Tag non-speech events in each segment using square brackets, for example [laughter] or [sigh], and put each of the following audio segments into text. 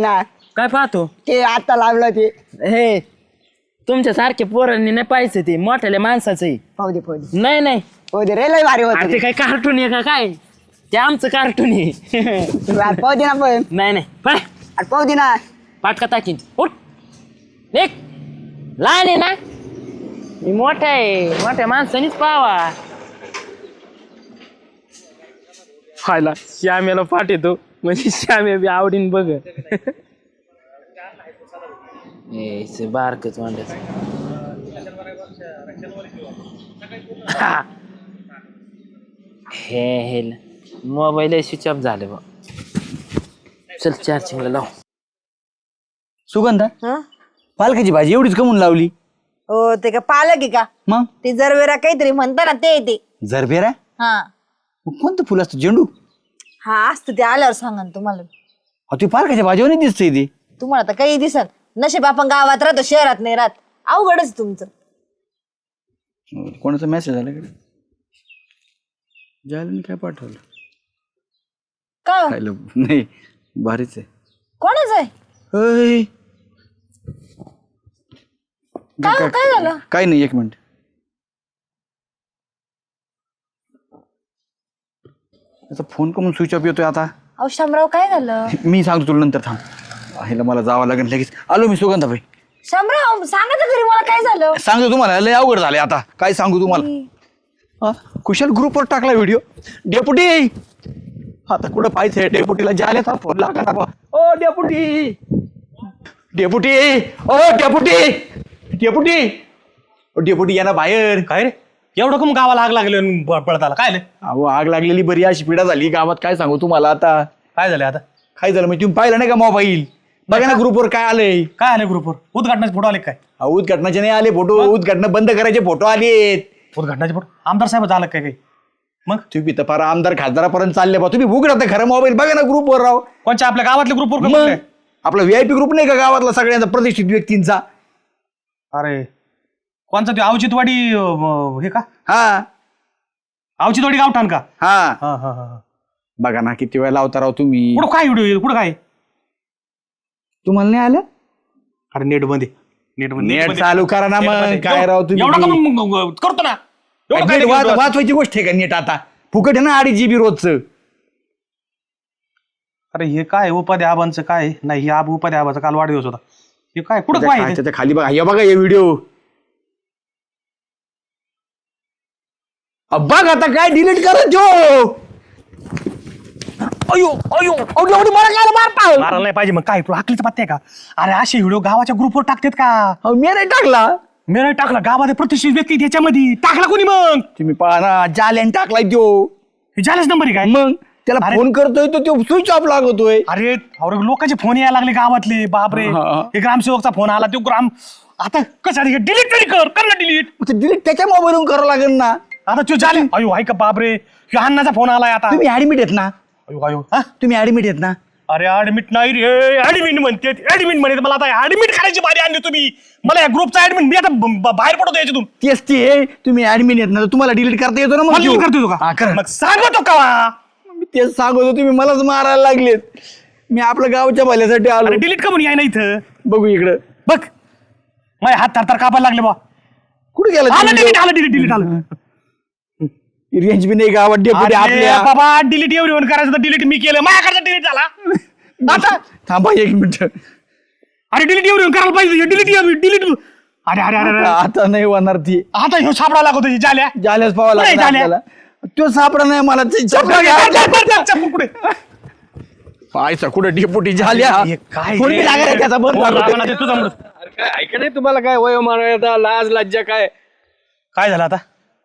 ना. काय पाहतो? ते आता लावलं ते. हे तुमच्या सारखे पोरांनी नाही पाहायचं ते. मोठ्याल्या माणसाचं आहे. पाहू दे पाहू दे. नाही नाही. पाहू दे रे लय भारी होत अरे ते काय कार्टून आहे का काय? ते आमचं कार्टून आहे. पाहू दे ना पण. नाही नाही. पळ. अरे पाहू दे ना. पाटका टाकीन. उठ. देख लहान आहे ना? मी मोठा आहे. मोठ्या माणसानीच पावा खायला श्यामेला पाठ येतो. म्हणजे श्यामे बी आवडीन बघ. ए बारकच वांड्याच हे. हे मोबाईल स्विच ऑफ झाले बा चल चार्जिंगला लाव. सुगंधा हं? पालकाची भाजी एवढीच कमून लावली? हो ते का पालक आहे का? मग? ते जरवेरा काहीतरी म्हणता ना ते ते. झरबेरा हा. मग कोणतं फुल असतं झेंडू? हा असतं ते आल्यावर सांगा ना तुम्हाला. अहो ते पालकाच्या भाजीवर नाही दिसतंय ते. तुम्हाला तर काही दिसल नशीब आपण गावात राहतो शहरात नाही राहत. अवघडच आहे तुमचं. कोणाचा मेसेज आला कडे जायला काय पाठवलं? का? खायला नाही भारीच आहे. कोणाच आहे? अय. काय काय झालं? काय नाही एक मिनिट. याचा फोन कमून स्विच ऑफ येतोय आता? अहो शामराव काय झालं? मी सांगतो तुला नंतर थांब. ह्याला मला जावं लागेल लगेच. आलो मी सुगंधाबाई. शामराव सांगा तर घरी मला काय झालं? सांगतो तुम्हाला लय अवघड झाले आता. काय सांगू तुम्हाला? हा, कुशल ग्रुपवर टाकला व्हिडिओ डेपुटी! आता कुठं पाहिजे डेपुटीला जाल्याचा फोन लागा ना बा. ओ डेपुटी! डेपुटी! ओ डेपुटी! डेपुटी! ओ डेपुटी या ना बाहेर. काय रे? एवढं कम गावाला आग लागली पळत आला काय अहो आग लागलेली बरी अशी पिढा झाली. गावात काय सांगू तुम्हाला आता? काय झालं आता? काय झालं? म्हणजे तुम्ही पाहिलं नाही का मोबाईल बघा ना ग्रुपवर काय आलंय. काय आले ग्रुपवर उद्घाटनाचे फोटो आले काय? अहो, उद्घाटनाचे नाही आले फोटो उद्घाटन बंद करायचे फोटो आलेत. उद्घाटनाचे फोटो आमदार साहेब झालं काय काही? मग? तुम्ही तर फार आमदार खासदारापर्यंत चालले बा. तुम्ही भूक राहता खरं मोबाईल बघा ना ग्रुपवर राव. कोणच्या? आपल्या गावातल्या ग्रुपवर मग? आपला व्हीआयपी ग्रुप नाही का गावातला सगळ्यांचा प्रतिष्ठित व्यक्तींचा? अरे कोणचा ते अवचितवाडी हे का? हा. अवचितवाडी गावठाण का? हा. हा हा हा बघा ना किती वेळा लावता राव तुम्ही. कुठं काय व्हिडिओ कुठं काय? तुम्हाला नाही आलं? अरे नेटमध्ये. नेटमध्ये. नेट चालू करा ना मग. काय राव तुम्ही? का मग- करतो ना. एवढं काय नेट नाही वाच- करतो? वाचवायची गोष्ट आहे का नेट आता? फुकट आहे ना अडीच जीबी रोजचं. अरे हे काय उपाध्या आबांचं काय? नाही हे आब उपाध्या आबाचा काल वाढदिवस होता. हे काय? कुठं काय? त्याच्याखाली बघा. हे बघा हे व्हिडिओ बघ आता काय डिलीट करत जो अयो अयो अयो एवढी मला काय मारता मारायला नाही पाहिजे मग. काय तुला हाकलीचं पत्ते का? अरे असे व्हिडिओ गावाच्या ग्रुपवर टाकतात का? अहो, मी नाही टाकला. मी नाही टाकला. गावात प्रतिष्ठित व्यक्ती त्याच्यामध्ये टाकला कोणी मग? तुम्ही पहा जाल्यान टाकलाय त्यो. हे झालंच नंबर आहे काय? मग? त्याला अरे- फोन करतोय तो तो स्विच ऑफ लागतोय. अरे अरे लोकांचे फोन यायला लागले गावातले. बापरे. हा, हा. हे ग्रामसेवकचा फोन आला. तो ग्राम आता कसं डिलीट तरी कर. कर ना डिलीट डिलीट त्याच्या मोबाईलवरून करावं लागेल ना. आता तू झाले अयो ऐका बापरे. ह्यो अण्णाचा फोन आलाय आता. तुम्ही ऍडमिट आहेत ना. अयो अयो हा? तुम्ही ऍडमिट आहेत ना. अरे ऍडमिट नाही रे. ऍडमिट म्हणते ऍडमिट म्हणते. मला आता ऍडमिट करायची बारी आणली तुम्ही. मला या ग्रुपचा ऍडमिट मी आता ब- ब- बाहेर पडतो याच्यातून. तेच ते. तुम्ही ऍडमिट आहेत ना तर तुम्हाला डिलीट करता येतो ना मग मला करतो हा, का? करा. मग सांगतो का? मी तेच सांगतो तुम्ही मलाच मारायला लागलेत. मी आपल्या गावच्या भल्यासाठी आलो. डिलीट का म्हणून याय ना इथं. बघू इकडं. बग माझे हात थरथर कापायला लागले बा. कुठे गेला आलं डिलीट आलं डिलीट डिलीट आलं. रेंज बी नाही गावात डेपुटी अरे आपल्या. बाबा डिलीट एवढी करायचं तर डिलीट मी केलं. माझ्याकडचं डिलीट झाला. [laughs] आता थांबा एक मिनिट. अरे डिलीट एवढी करायला पाहिजे. डिलीट डिलीट अरे अरे अरे अरे. आता नाही होणार ती. आता ह्यो सापडा लागतो त्याची जाल्या. जाल्यास पावा कुठे लागला जाल्या? आपल्याला. तो सापडा नाही मला ते पाहायचा कुठे डेपुटी झाल्या हे काय फोन? बी त्याचा बंद झाला. तुझा. ऐका नाही तुम्हाला काय वय मारायला लाज लज्जा काय? काय झालं आता?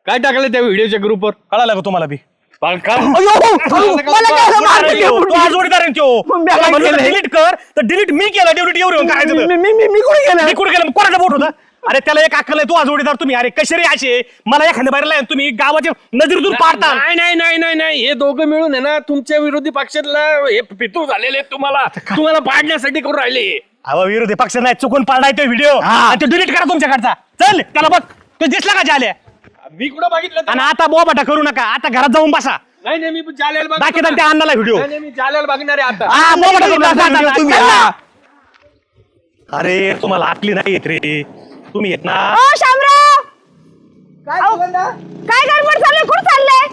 काय टाकलं त्या व्हिडिओच्या ग्रुपवर? कळालं का तुम्हाला बी? अयो, अयो, मला काय असं मारलं? अरे, तो डेपुटी? आज जोडीदार आहे त्यो. मग मी काय केलंय? डिलीट कर तर डिलीट मी केला डिलीट एवढी वन करायचं तर. मी- मी मी- मी कुठे गेला? मी कुठे गेलं? कोणाचा बोट होता? अरे त्याला एक अक्कल आहे तू आज जोडीदार तुम्ही. अरे कसे रे असे? मला एखाद्या बाहेर तुम्ही गावाच्या नजरेतून पाडता नाही नाही नाही नाही नाही. हे दोघं मिळून आहे ना तुमच्या विरोधी पक्षातला हे पितूर झालेले आहेत तुम्हाला. तुम्हाला पाडण्यासाठी करून राहिले. अहो विरोधी पक्ष नाही चुकून पाडलाय तो व्हिडिओ आणि तो डिलीट करा तुमच्याकडचा. चल त्याला बघ. तो दिसला का झाल्या मी कुठं बघितलं आणि आता बोबाटा करू नका. आता घरात जाऊन बसा. नाही नाही मी जालेल दाखवता त्या अण्णाला व्हिडिओ. मी जालेल बघणार आहे आता. हा, तुम्ही. हा. अरे तुम्हाला आकली नाही येत रे. तुम्ही येत ना. ओ शामराव! काय गडबड चालू कुठं चाललंय?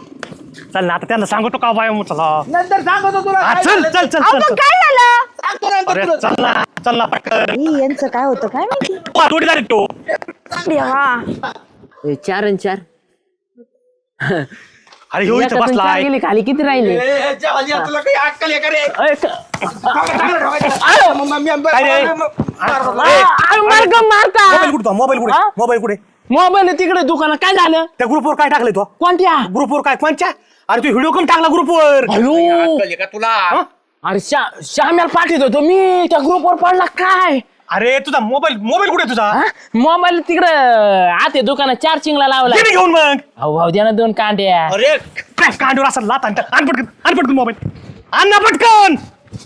चल ना आता त्यांना सांगतो का बाय चला नंतर सांगतो तुला हा, काय चल झालं. चल चल अहो चल पण चल. काय झालं? सांगतो नंतर अरे तुला. चल ना चल ना पटकन. यांचं काय होतं? काय माहिती? जोडीदार आहे तो. देवा चार आणि चार. अरे ह्यो इथं एकातून चार बसलाय गेले खाली किती राहिले? तुला काही अक्कल आहे का रे? अय, क- मारता. मोबाईल कुठे मोबाईल कुठे? हा? मोबाईल कुठे? मोबाईल आहे तिकडे दुकानात. काय झालं? त्या ग्रुपवर काय टाकलंय तो? कोणत्या? ग्रुपवर काय? कोणच्या? अरे तू व्हिडिओ कम टाकला ग्रुपवर अयो. अक्कल आहे का तुला? अरे श्या श्याम्याला पाठवत होतो मी. त्या ग्रुपवर पडला काय? अरे तुझा मोबाईल मोबाईल कुठे तुझा? हा? मोबाईल तिकडं आते दुकानात चार्जिंगला लावला ना घेऊन मग. अहो भाऊ द्या ना दोन कांड्या. अरे काय कांडूर असं लात आणतात आण पटकन आण पटकन मोबाईल आण ना पटकन.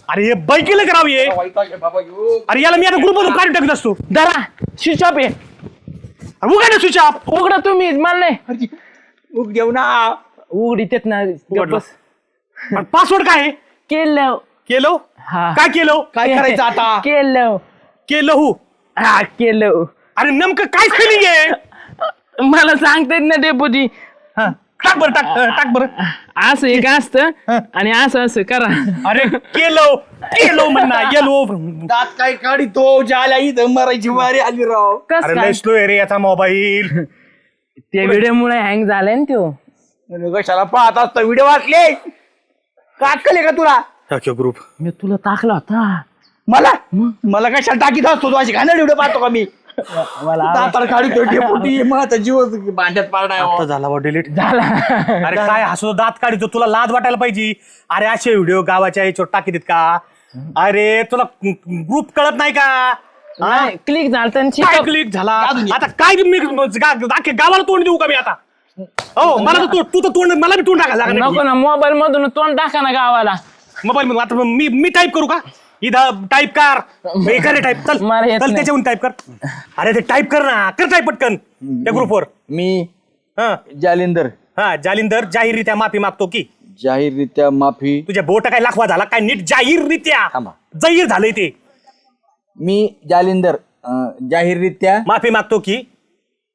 अरे हे बैकीला करावं ह्यो. अरे याला मी आता ग्रुपमधून काढून टाकत असतो. दरा स्विच ऑफ आहे अरे उघड ना स्विच ऑफ उघडा तुम्ही मला नाही. उग देऊ ना. उघडी तेच ना. उघडलं. पासवर्ड काय आहे? केलं. केलो? हा. काय केलो? काय करायचं आता? केलं. केलं हो हा केलं अरे नेमकं काय स्पेलिंग आहे? मला सांगता येत ना डेपुटी हा, टाक बरं टाक टाक बरं. असं एक असतं आणि असं असं करा. अरे केलो केलो म्हणा [laughs] येलो. दात काय काढितो जाल्या इथं मरायची वारी आली राव. कस अरे काय? लय स्लो आहे रे याचा मोबाईल त्या व्हिडिओ मुळे हँग झालाय ना तो कशाला पाहत असतो व्हिडिओ वाचले? का अक्कल आहे का तुला ग्रुप मी तुला टाकला होता. मला? मला कशाला टाकीत असतो तू अशी घाणेरडी व्हिडिओ पाहतो का मी? दाताला काढितो डेपुटी माझा जीव भांड्यात पाडणार आता झाला बा डिलीट झाला. अरे काय हसू दात काढतो तुला लाज वाटायला पाहिजे. अरे असे व्हिडिओ गावाच्या याच्यावर टाकी देत का? अरे तुला ग्रुप कळत नाही का? क्लिक झालं काय क्लिक झाला? आता काय मी गा- अख्ख्या गावाला तोंड देऊ का मी आता? हो मला तर तू- तू तर तोंड मला बी तोंड टाकायला नको ना मोबाईल मधून तोंड टाका ना गावाला. मोबाईल आता मी मी टाईप करू का? इथं टाईप कर. [laughs] हे कर टाईप चल मला येत चल नाही. त्याच्याहून टाईप कर. अरे ते टाईप कर ना. कर टाईप पटकन. त्या ग्रुपवर मी हा. जालिंदर. हा जालिंदर जाहीररित्या माफी मागतो की. जाहीररित्या माफी. तुझ्या बोट काय लाखवा झाला काय नीट? जाहीररित्या. थांबा. जाहीर झालंय ते. मी जालिंदर अं, जाहीररित्या माफी मागतो की.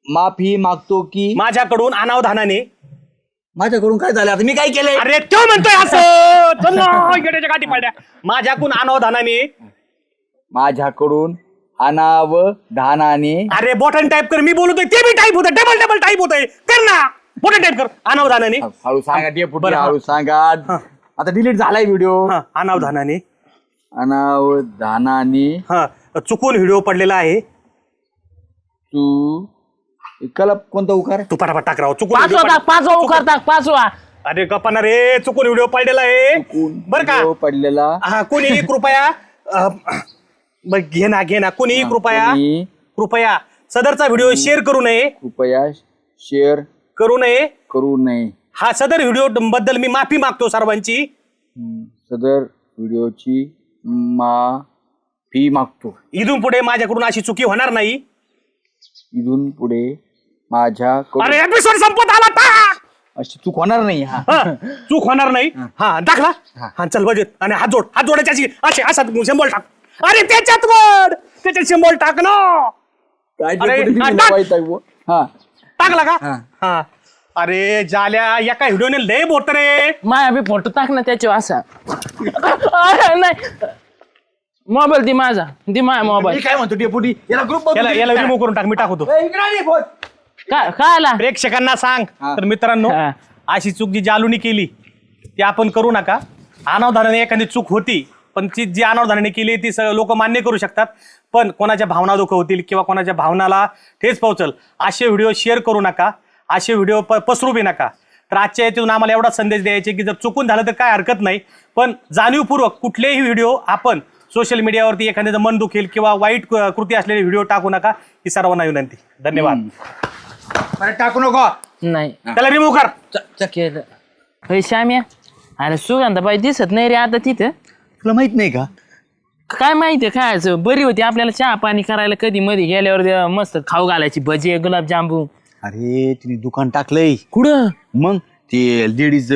माफी मागतो की माझ्याकडून अनावधानाने. माझ्याकडून काय झालं? आता मी काय केलंय? अरे तो म्हणतोय असं. चल ना, येड्याच्या गाठी माझ्याकडून अनावधानाने माझ्याकडून अनावधानाने अरे बॉटन टाईप कर मी बोलतोय ते बी टाईप होतंय डबल डबल टाईप होतंय. कर ना बॉटन टाईप कर अनावधानाने हळू सांगा डेपुटी बरं, हा. हळू सांगा. आता डिलीट झालाय व्हिडिओ हा अनावधानाने अनावधानाने हा चुकून व्हिडिओ पडलेला आहे. तू कला कोणता उकार तू पटापट टाक राव चुकून पाचवा टाक पाचवा उकार टाक पाचवा. अरे गप्पा रे चुकून व्हिडिओ पडलेला आहे. बर का? पडलेला. हा कोणी? कृपया. अ, बर, घे ना घे ना. कोणी? कृपया. कोणी? कृपया. सदरचा व्हिडिओ शेअर करू नये. कृपया शेअर करू नये. करू नये. हा सदर व्हिडिओ बद्दल मी माफी मागतो सर्वांची. हम्म, सदर व्हिडिओची माफी मागतो. इथून पुढे माझ्याकडून अशी चुकी होणार नाही. इथून पुढे माझ्याकडून अरे एपिसोड संपत आला आता अशी चूक होणार नाही हा. हा, चूक होणार नाही? हा. दाखला. हा. चल बजेट आणि हात जोड. हात जोडायचे अशी असे असा शंभर टाक. अरे त्याच्यात वर त्याच्यात शंभर टाक ना! काय अरे, डेपुटी हा, तुम्ही टाक. वाईट आहे बुवा. हा. टाकला का? हा. हा. अरे जाल्या एका व्हिडिओने लय बोट रे. माया बी फोटो टाक ना त्याच्यावर असा. अरे, नाही. मोबाईल दी माझा. दी माझा मी मोबाईल काय म्हणतो डेपुटी याला ग्रुप याला याला रिमूव्ह करून टाक मी टाकतो. आला? प्रेक्षकांना सांग. हा. तर मित्रांनो हा. अशी चूक जी जालूनी केली ती आपण करू नका. अनावधानाने एखादी चूक होती पण ती जी अनावधानाने केली ती लोक मान्य करू शकतात. पण कोणाच्या भावना दुखवतील किंवा कोणाच्या भावनाला ठेच पोहोचल असे व्हिडिओ शेअर करू नका. असे व्हिडिओ प पसरू बी नका. तर आजच्या यातून आम्हाला एवढा संदेश द्यायचे की जर चुकून झालं तर काय हरकत नाही. पण जाणीवपूर्वक कुठलेही व्हिडिओ आपण सोशल मीडियावरती एखाद्याचं मन दुखेल किंवा वाईट क- कृती असलेले व्हिडिओ टाकू नका. ही सर्वांना विनंती. धन्यवाद. अरे टाकू नको. नाही. त्याला रिमूव्ह कर. केलं होय श्याम्या. अरे सुगंधाबाई दिसत नाही रे आता तिथं. तुला माहीत नाही का? काय माहितीये खायचं बरी होती आपल्याला चहा पाणी करायला कधी मध्ये गेल्यावर ते मस्त खाऊ घालायची भजी गुलाबजांबू. अरे तिने दुकान टाकलंय. कुठं? मग ते लेडीज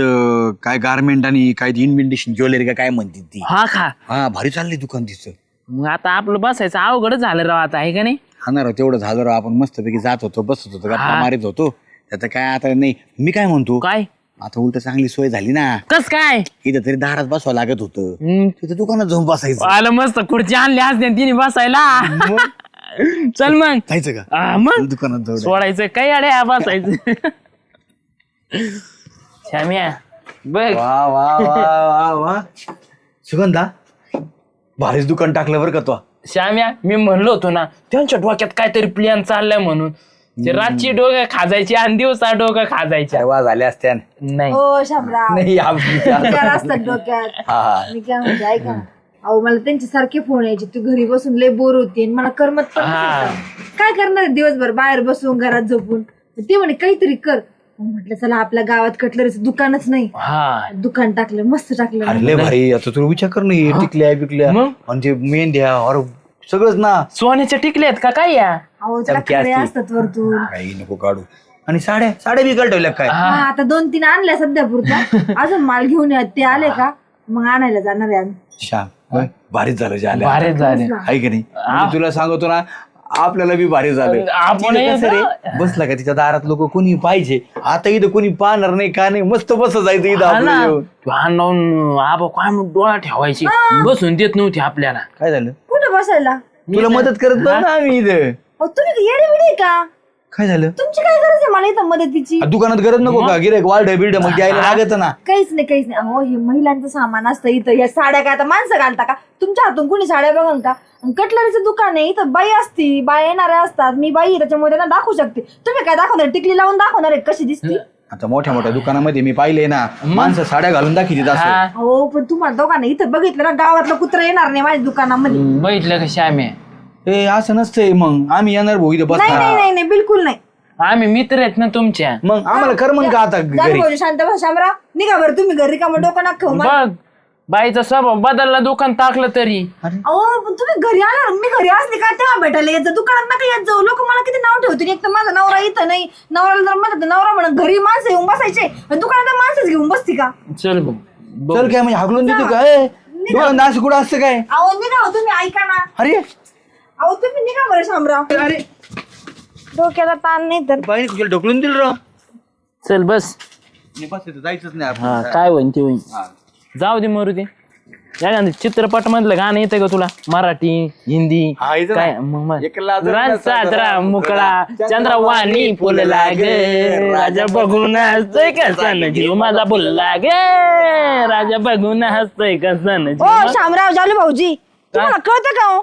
काय गारमेंट आणि काय इन्व्हेंटेशन ज्वेलरी का काय म्हणते ती. हा खा हा भारी चाललंय दुकान तिचं. मग आता आपलं बसायचं अवघड झालं राव आता आहे का नाही? हा ना राव, तेवढं झालं राव आपण मस्तपैकी जात होतो बसत होतो गप्पा. मारित होतो. त्याचं काय आता नाही मी काय म्हणतो? काय? आता उलट चांगली सोय झाली ना. कस काय? इथं तरी दारात बसवा लागत होतं. तिथं दुकानात जाऊन बसायचं. आलं मस्त खुर्ची आणली असते तिने बसायला. चल मग. जायचं का? हा, मग. दुकानात जाऊ सोडायचं काही अडे बसायचं? श्याम्या बघ. वा वा वा वा वा. सुगंधा भारीच दुकान टाकलं बरं का तो. श्याम्या मी म्हणलो होतो ना त्यांच्या डोक्यात काहीतरी प्लॅन चाललाय म्हणून. ते रातची डोकं खाजायची आणि दिवसा डोकं खाजायच्या. वा झाल्या असत्या नाही. हो शामराव. नाही विचार [laughs] असतात डोक्यात? हा मी काय म्हणते ऐका ना. अहो मला त्यांचे सारखे फोन यायचे. तू घरी बसून लय बोर होते आणि मला करमत पण हा. काय करणार आहे दिवसभर बाहेर बसून घरात झोपून? ते म्हणे काहीतरी कर. म्हटलं चला आपल्या गावात कटलरीचं दुकानच नाही. हा. दुकान टाकलं मस्त टाकलं. अरे लय भारी आता तुला विचार कर ना टिकल्या बिकल्या. मग? म्हणजे मेंढ्या और सगळंच ना. सोन्याच्या टिकल्यात का काय या? अहो त्याला चमकी खडे असते. असतात वरतून. काही नको काढू. आणि साड्या साड्या बिकल ठेवल्या काय? हा. आता दोन तीन आणल्या सध्या पुरता [laughs] अजून माल घेऊन या ते आले का? मग आणायला जाणार आहे आम्ही. श्याम? भारीच झालं जे भारी झाले. आहे की नाही? तुला सांगतो ना आपल्याला बी भारी झालं आपण तिथं कसं रे, येतो. बसला का तिच्या दारात लोक? कोणी पाहिजे? आता इथं कोणी पाहणार नाही का नाही? मस्त बस जायचं इथं हा ना. आपलं येऊन. तू आणून आबा काय म्हणून डोळा ठेवायची? बसून देत नव्हती आपल्याला. काय झालं? कुठं बसायला? तुला मदत करत बघ ना आम्ही इथं. अहो तुम्ही येडे बिडे का? काय झालं? तुमची काय गरज आहे? मला इथं मदतीची आ, दुकानात गरज नको का? गिरेक वाढ बिल्ड मग द्यायला लागत ना. काहीच नाही काहीच नाही. अहो हे महिलांचं सामान असतं इथं. या साड्या काय आता माणसं घालता का? तुमच्या हातून कुणी साड्या बघन का? आणि कटलरीचं दुकान आहे. इथं बाई असती बाई येणाऱ्या असतात. मी बाई आहे, त्याच्यामुळे त्यांना दाखवू शकते. तुम्ही काय दाखवणार? टिकली लावून दाखवणार आहे? कशी दिसती? आता मोठ्या मोठ्या दुकानामध्ये मी पाहिले ना माणसं साड्या घालून दाखवतात असं हा पण तुम्हाला दोघांना इथं बघितलं ना गावातलं कुत्र येणार नाही माझ्या दुकानामध्ये. बघितलं का श्याम्या? ए असं नसतंय मग. आम्ही येणार भाऊ इथं नाही नाही बसणार नाही नाही बिलकुल नाही. आम्ही मित्र आहेत ना तुमच्या. मग आम्हाला कर मग का आता जा घरी? भाऊजी, शांत बसा शामराव. निघा बरं तुम्ही घरी का मग डोकं खाऊ मला. बघ बाईचा स्वभाव बदलला दुकान टाकलं तरी. अहो पण तुम्ही घरी आला मी घरी असले का तेव्हा भेटायला येत जा. दुकानात नका येत जाऊ. लोक मला किती नाव ठेवतील? एक तर माझा नवरा इथं नाही. नवऱ्याला जर म्हणत नवरा म्हणून घरी माणसं येऊन बसायचे. आणि दुकानात माणसंच घेऊन बसती का? चल भाऊ चल काय म्हणजे हाकलून देतो काय दुकान असं कुठं असतं काय? अहो निघा हो तुम्ही ऐका ना. अरे अहो तुम्ही निघा बरं शामराव. अरे. डोक्याला ताण नाही तर. बाईने ढकलून दिलं राव. चल बस. बस इथं जायचंच नाही आपण. हा काय होईन ते होईन. जाऊ दे मरू दे. चित्रपट मधलं गाणं येतं का तुला? मराठी हिंदी हा, येतं ना. काय मग मग. एक लाजर रान साजरा मुकळा चंद्रवाणी फुलला ग राजा बघून हसतोय कसा न जीव माझा बोलला ग राजा बघून हसतोय कसा न जीव ओ शामराव जालू भाऊजी. तुम्हाला कळतं का हो?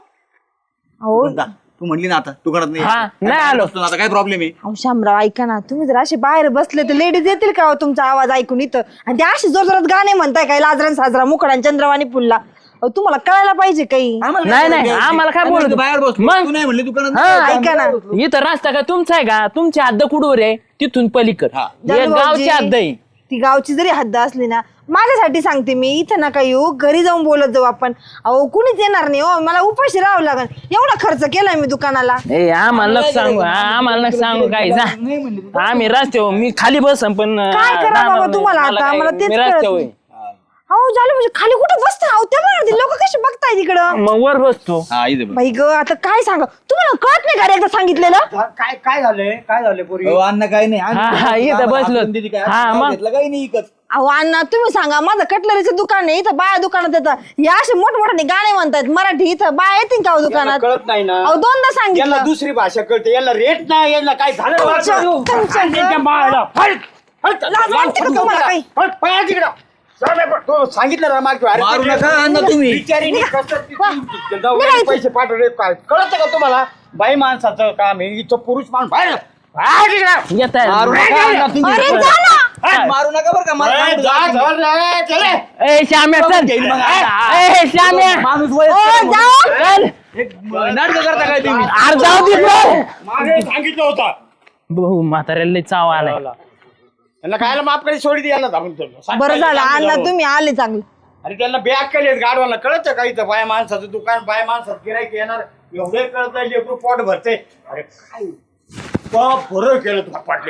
अहो. जा, तू म्हणली ना आता दुकानात नाही हा, यायचं. नाही आलो. बसतो ना, आता काय प्रॉब्लेम आहे? अहो शामराव ऐका ना तुम्ही जर असे बाहेर बसले तर लेडीज येतील का हो तुमचा आवाज ऐकून इथं? आणि ते अशी जोर जोरात गाणे म्हणताय काय लाजरान साजरा मुकडान चंद्रवाणी पुल्ला अहो तुम्हाला कळायला पाहिजे काही. आम्हाला नाही काय नाही करायचं? आम्हाला काय आम्ही बोलत इथं बाहेर बसलो मग? तू नाही म्हणली दुकानात हा, ऐका ना. इथं रस्ता काय तुमचा आहे का? तुमची हद्द कुडवर आहे तिथून पलीकड. हा. जालू भाऊजी, गावची हद्द आहे. ती गावची जरी हद्द असली ना माझ्यासाठी सांगते मी इथं नका येऊ घरी जाऊन बोलत जाऊ आपण. अहो कुणीच येणार नाही हो. मला उपाशी राहावं लागेल. एवढा खर्च केलाय मी दुकानाला. ए आम्हाला नका सांगू आ- आम्हाला नका सांगू काय जा. आम्ही रस्त्यावर मी खाली बसन पण काय करा बाबा. तुम्हाला आता? मला तेच मी कळत नाही. अहो झालं म्हणजे खाली कुठे बसता? अहो त्या लोक कसे बघताय तिकडं? मग वर बसतो. हा इथे बस. बाई ग आता काय सांग? तुम्हाला कळत नाही का रे एकदा सांगितलेलं? काय काय झालंय? काय झालंय पोरी? अहो, अण्णा काय नाही. हा, हा, इथं बसलो. दिली काय? हा, नाव मग. घेतलं काही नाही इकत. अहो अण्णा तुम्ही सांगा माझं कटलरीचं दुकान आहे इथं बाया दुकानात येतात या असे मोठमोठे गाणे म्हणतात मराठी इथं बाया येतील का हो दुकानात कळत नाही ना अहो दोनदा यांना सांगितलं दुसरी भाषा कळते यांना रेट नाही यांना काय झालं तुमच्या- तुमच्या- त्यांच्या माळाला. हट! हट! लाज वाटते का तुम्हाला काही? हट, पळा तिकडं. जाऊ दे, तो सांगितलं ना मागे अरे मारू ते- नका अण्णा तुम्ही. बिचारीने कसं ती- वा. ती- जाऊ पैसे पाठवले काय कळत का तुम्हाला बाई माणसाचं काम आहे इथं पुरुष माणूस बाहेर बाहेर तिकडं. येत आहे. मारू नका अण्णा तुम्ही. अरे जा ना मारू नका बरं का मला ए, सांगतो. जा, जा, जा, चले. ए श्याम्या चल घेईन मग आता. ए श्याम्या माणूस ओ. चल. नाटकं करता काय तुम्ही अरे जाऊ दे रे. मागे सांगितलं होतं भाऊ म्हाताऱ्याला लय चाव आलाय यांना खायला माफ करी सोडी द्यायला धावून. बरं झालं अण्णा. तुम्ही आले चांगले अरे त्यांना बॅग केली गाडवाला कळत का इथं बाय माणसाचं दुकान बाय माणसात गिरायक येणार एवढे कळत लेकरू पोट भरते अरे काय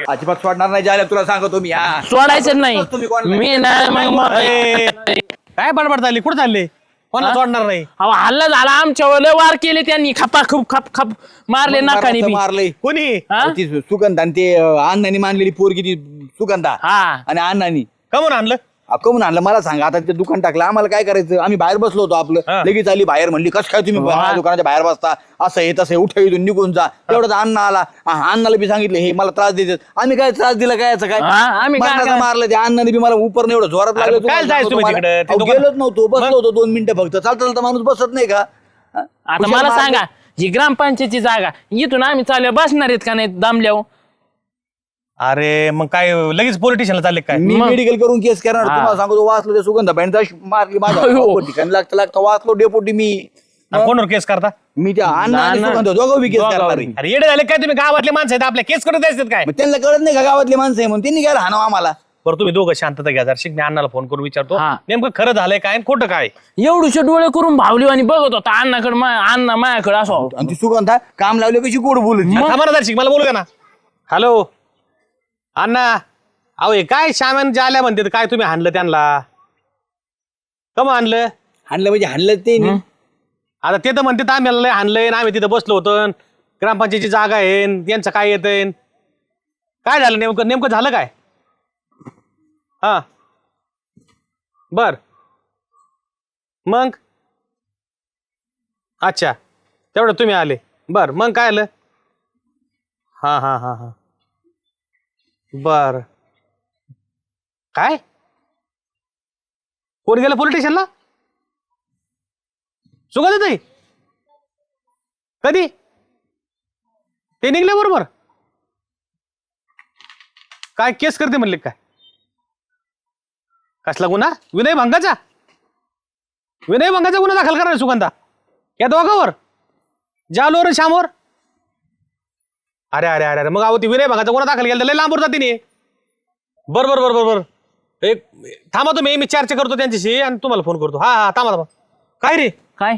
अजिबात सोडणार नाही जायला तुला सांगतो मी हा. सोडायचं नाही. तुम्ही कोणाला- मी नाही मग मग- ए, काय बडबड चालली? कुठं चालले? कोणाला सोडणार नाही? अहो हल्ला झाला. आमच्यावर लय वार केले त्यांनी. खपा खप खप खप मारले नाकाने बी. मारलंय कोणी? हा? ती सुगंधा आणि ते अं, अण्णांनी मानलेली पोरगी ती सुगंधा हा. आणि अण्णांनी. कमून आणलं? कमून आणलं? मला सांगा. आता ते दुकान टाकलं. आम्हाला काय करायचं? आम्ही बाहेर बसलो होतो आपलं. हा. लगेच आली बाहेर म्हणली कसं काय तुम्ही माझ्या दुकानाच्या बाहेर बसता? असं हे तसं उठा इथून निघून जा. तेवढंच अण्णा आला. हा, अण्णाला बी सांगितलं हे मला त्रास देतात. आम्ही काय त्रास दिला? काय याचं? काय? हा, आम्ही काय मरणाचं काय- मारलं ते. अण्णाने बी मला उपर एवढं जोरात लागलं तुम्हाला जायचं सांगतो तुम्ही मला. तिकडं? ते अहो, दुकान- गेलोच नव्हतो. बसलो होतो दोन मिनिटं फक्त. चालता चालता माणूस बसत नाही का? हा? आता हुशार मला. सांगा ही ग्रामपंचायतची जागा इथून आम्ही चालू बसणार आहेत का नाही दामल्यावर? अरे मग काय लगेच पोलिटिशियनला चालले काय? मी मग- मेडिकल करून केस करणार. हा. तुम्हाला सांगतो वाचलो ते सुगंधा. बँड मारली माझ्या अयो. ठिकाणी लागता लागता वाचलो डेपोटी मी. आणि कोणावर केस करता? मी त्या अण्णा आणि अण्णा- सुगंधा दोघं बी केस करणार. आहे. अरे येडे झाले काय तुम्ही? गावातले माणसं आहेत आपल्या केस करत असतात काय? मग त्यांना कळत नाही का गावातले माणसं आहे म्हणून? त्यांनी काय राहणं आम्हाला. बरं तुम्ही दोघं शांतता घ्या. जरा मी अण्णाला फोन करून विचारतो. हा. नेमकं खरं झालंय काय आणि खोटं काय? एवढूशे डोळे करून भावली आणि बघत होता. अण्णाकडे मा- अण्णा मायाकडे असो. आणि ती सुगंधा काम लावले कशी गोड बोलत? अरे थांबा ना जरा शिक. मला बोलू का ना. हॅलो अण्णा अहो हे काय श्यामन जाल्या म्हणते काय तुम्ही हाणलं त्यांना? कम आणलं हाणलं म्हणजे हाणलं ते नाही. आता ते तर म्हणते आम्ही लय हाणलंय आणि आम्ही तिथं बसलो होतो ग्रामपंचायतीची जागा आहे यांचं काय येतंय काय झालं नेमकं? नेमकं झालं काय? हा. बर. मग? अच्छा. तेवढं तुम्ही आले. बर मग काय आलं? हा हा हा हा. बर. काय? कोण गेलं पोलिटिशियनला चुकत ताई? कधी? ते निघले बरोबर? काय केस करते म्हणले काय? कसला गुन्हा? विनय भंगाचा? विनय भंगाचा गुन्हा दाखल करणार सुगंधा? या दोघावर? जालोर श्यामोर श्यामवर? अरे अरे अरे अरे मग अहो ती विनय भंगाचा गुन्हा दाखल केला तर लय लांबवर जाते नी. बर बर बर बर बर. एक थांबा तुम्ही मी चर्चा करतो त्यांच्याशी आणि तुम्हाला फोन करतो. हा हा थांबा थांबा. काय रे? काय?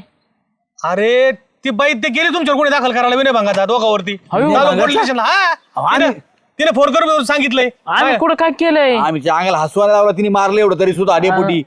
अरे ती बाई ते गेली तुमच्यावर कोणी दाखल करायला विनय भंगाचा दोघावरती. अयो, चालू भंगाचा? पोलीस स्टेशनला. हा? तिने- तिने फोन करून सांगितलंय. आम्ही? कुठं काय केलंय? आम्ही त्या अंगाला हसवायला लावला तिने मारलं एवढं तरी सुद्धा डेपोटी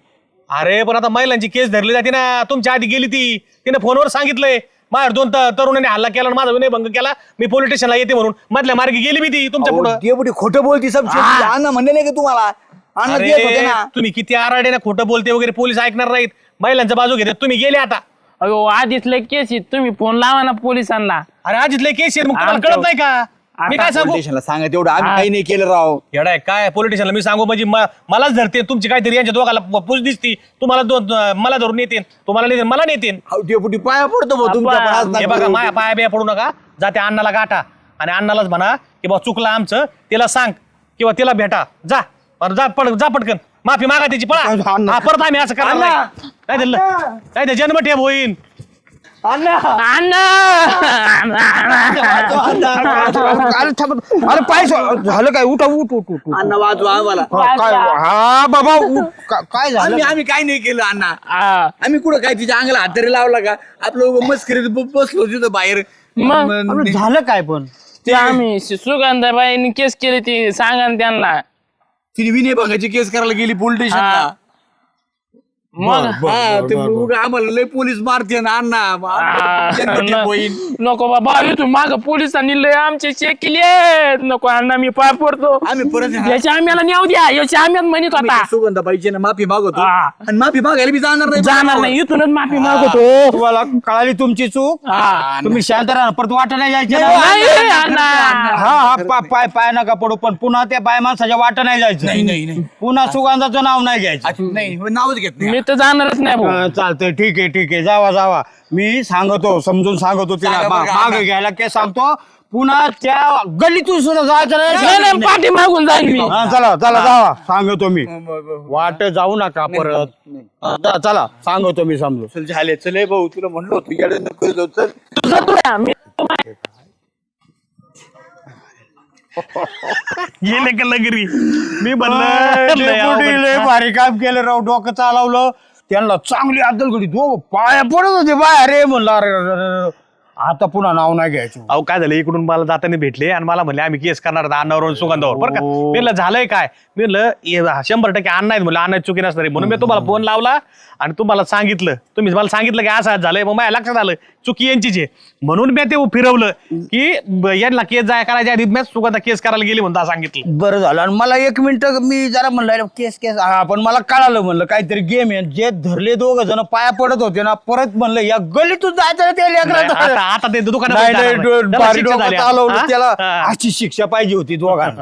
अरे पण आता महिलांची केस धरली जाते ना. तुमच्या आधी गेली ती. तिने फोनवर सांगितलंय. माझ्या दोन त- तरुणांनी हल्ला केला आणि माझा विनय भंग केला. मी पोलीस स्टेशनला येते म्हणून. मधल्या मार्गी गेली मी ती तुमच्या पुढं. डेपोटी खोटं बोलती सब अण्णा म्हणले नाही का तुम्हाला? अण्णा देत होते अरे ना. तुम्ही किती आराडे ना खोटं बोलते वगैरे पोलीस ऐकणार नाहीत. महिलांचा बाजू घेतात. तुम्ही गेले आता. अयो आधीच लय केस आहेत. तुम्ही फोन लावा ना पोलिसांना अरे आज इथले केस आहेत. मग तुम्हाला आमच्या- कळत नाही का? मी काय सांगू? स्टेशनला सांगा तेवढं आम्ही. काही नाही केलं राव. येडा आहे, काय पोलिटिशियनला मी सांगू म्हणजे म- मलाच धरते तुमची काहीतरी यांच्या दोघाला पूज दिसती. तुम्हाला दोन मला धरून येतील तुम्हाला नेतील मला डेपुटी पाया पडतो भाऊ तुमच्या पण आज हे नका बघा करू. माया पाया बिया पडू नका. जाते अण्णाला गाठा. आणि अण्णालाच म्हणा की बा चुकलं आमचं तिला सांग. किंवा तिला भेटा. जा. बरं, जा पड जा पटकन. माफी मागा त्याची पळा. अण्णा. हा, परत आम्ही असं करणार नाही. काय दिलं काय ते जन्म अरे थांब अरे पाय सो- झालं काय? उठा उठ उठ उठ उठ. अण्णा आम्हाला. हा, काय हा बाबा उठ. का- काय झालं? आम्ही आम्ही काही नाही केलं अण्णा. आम्ही कुठं काय तिच्या अंगाला हात तरी लावला का? आपलं मस्करीत ब- बसलो तिथं बाहेर. मग? मग अरे झालं काय पण? ते आम्ही सुगंधाबाईंनी केस केली ती सांगा ना त्यांना. तिने विनय बघायची केस करायला गेली पोलीस स्टेशनला मग हा ते आम्हाला लय पोलीस मारते ना अण्णा. होईन. नको बाबा इथून माग पोलिसांनी लय आमचे चेक केले नको अण्णा मी पाय पडतो. आम्ही परत याच्या आम्हाला नेऊ द्या. याच्या आम्यात म्हणत आम्ही होता. त्या सुगंधाबाईची ना माफी मागवतो. हा. आणि माफी मागायला बी जाणार नाही. जाणार नाही. इथूनच माफी मागवतो. तुम्हाला कळाली तुमची चूक? हा. तुम्ही शांत राहा परत वाटा नाही जायचं ना. नाही, अण्णा. हा हा पा- पाय पाय नका पडू पण पुन्हा त्या बाय माणसाच्या वाटा नाही जायचं. नाही नाही नाही. पुन्हा सुगंधाचं नाव नाही घ्यायचं. अच्छा, नाही हो, नावच घेत नाही. मी तर जाणारच नाही भाऊ. हा, चालतंय ठीक आहे ठीक आहे. जावा जावा. मी सांगतो समजून सांगतो तिला. सांगा बरं, माग. घ्यायला काय सांगतो. पुन्हा त्या गल्लीतून सुद्धा जायचं नाही. नाही नाही, पाठी मागून जाईल मी. हा, चला चला जावा. सांगतो मी. वाट जाऊ नका परत. हा, चला सांगतो मी समजू चल झाले. चल भाऊ तुला म्हणलो होतो येडे नको जाऊ, चल. तुझं तू या, मी गेले का लगरी? मी डेपुटी लय भारी काम केलं राव डोकं चालवलं. त्यांना चांगली अद्दल घडी दो पाया पडत होते बाय म्हणलं अरे अरे, अरे, अरे. आता पुन्हा नाव नाही घ्यायचं. अहो काय झालं? इकडून मला जाताना भेटले आणि मला म्हणले आम्ही केस करणार आणि सुगंधावर. बरं का? मी म्हणलं झालंय काय? मी म्हणलं हे शंभर टक्के अण्णा आहेत. म्हणलं अण्णा चुकी नसणार. आहे. म्हणून मी तुम्हाला फोन लावला आणि तुम्हाला सांगितलं. तुम्ही मला सांगितलं की असं झालंय. मग माझ्या लक्षात आलं चुकी यांचीच आहे. म्हणून मी ते फिरवलं की ब- यांना केस जाय करायच्या आधी मी सुगंधा केस करायला गेली म्हणता सांगितलं. बरं झालं. आणि मला एक मिनिट मी जरा म्हणलं केस केस. हा पण मला कळालं म्हणलं काहीतरी गेम आहे. जे धरले दोघ जण पाया पडत होते ना परत म्हणलं या गलीतून जायचं ना त्या नाही. आता आता ते दुकानात नाही, नाही, जाणार नाही. त्याला भारी. अशी शिक्षा पाहिजे होती दोघांना